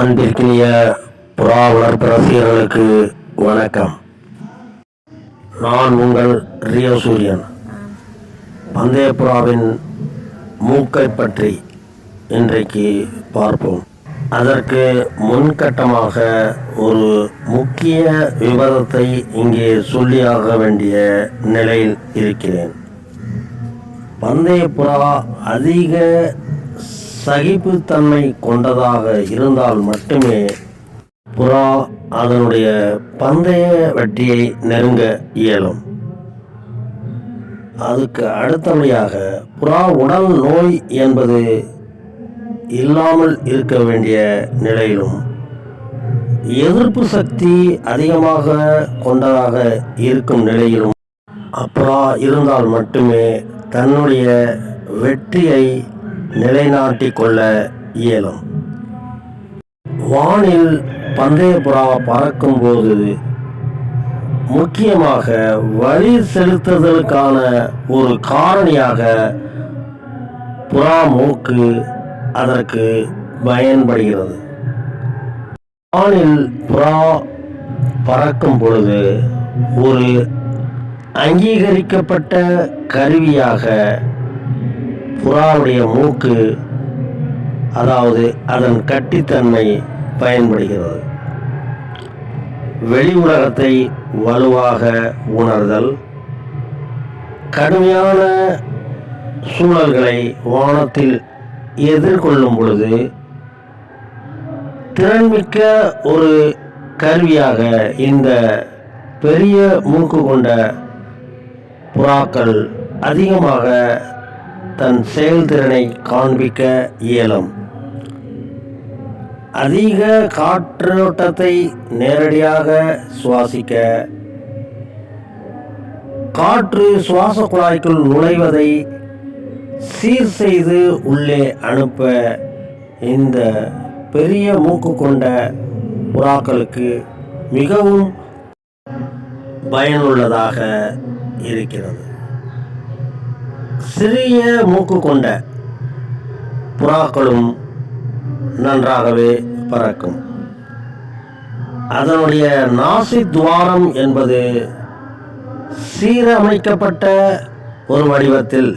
அன்பிற்கினிய புறா வளர்ப்பு ரசிகர்களுக்கு வணக்கம். நான் உங்கள் ரியோ சூரியன். பந்தய புறாவின் மூக்கை பற்றி இன்றைக்கு பார்ப்போம். அதற்கு முன்கட்டமாக ஒரு முக்கிய விவாதத்தை இங்கே சொல்லியாக வேண்டிய நிலையில் இருக்கிறேன். பந்தய புறா அதிக சகிப்புத்தன்மை கொண்டதாக இருந்தால் மட்டுமே புறா அதனுடைய பந்தய வெற்றியை நெருங்க இயலும். அதுக்கு அடுத்தபடியாக புறா உடல் நோய் என்பது இல்லாமல் இருக்க வேண்டிய நிலையிலும் எதிர்ப்பு சக்தி அதிகமாக கொண்டதாக இருக்கும் நிலையிலும் அப்புறா இருந்தால் மட்டுமே தன்னுடைய வெற்றியை நிலைநாட்டிக் கொள்ள இயலும். வானில் பந்தய புறா பறக்கும்போது முக்கியமாக வழி செலுத்துதலுக்கான ஒரு காரணியாக புறா மூக்கு அதற்கு பயன்படுகிறது. வானில் புறா பறக்கும் பொழுது ஒரு அங்கீகரிக்கப்பட்ட கருவியாக புறாவுடைய மூக்கு அதாவது அதன் கட்டித்தன்மை பயன்படுகிறது. வெளி உலகத்தை வலுவாக உணர்தல் கடுமையான சூழல்களை வானத்தில் எதிர்கொள்ளும் பொழுது திறன்மிக்க ஒரு கருவியாக இந்த பெரிய மூக்கு கொண்ட புறாக்கள் அதிகமாக தன் செயல்திறனை காண்பிக்க இயலும். அதிக காற்றோட்டத்தை நேரடியாக சுவாசிக்க காற்று சுவாச குழாய்க்குள் நுழைவதை சீர் செய்து உள்ளே அனுப்ப இந்த பெரிய மூக்கு கொண்ட புறாக்களுக்கு மிகவும் பயனுள்ளதாக இருக்கிறது. சிறிய மூக்கு கொண்ட புறாக்களும் நன்றாகவே பறக்கும். அதனுடைய நாசி துவாரம் என்பது சீரமைக்கப்பட்ட ஒரு வடிவத்தில்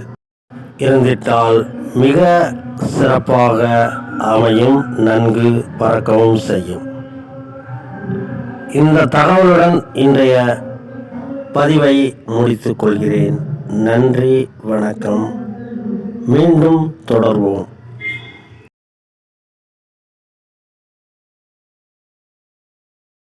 இருந்திட்டால் மிக சிறப்பாக அமையும் நன்கு பறக்கவும் செய்யும். இந்த தகவலுடன் இன்றைய பதிவை முடித்துக் கொள்கிறேன். நன்றி வணக்கம். மீண்டும் தொடர்வோம்.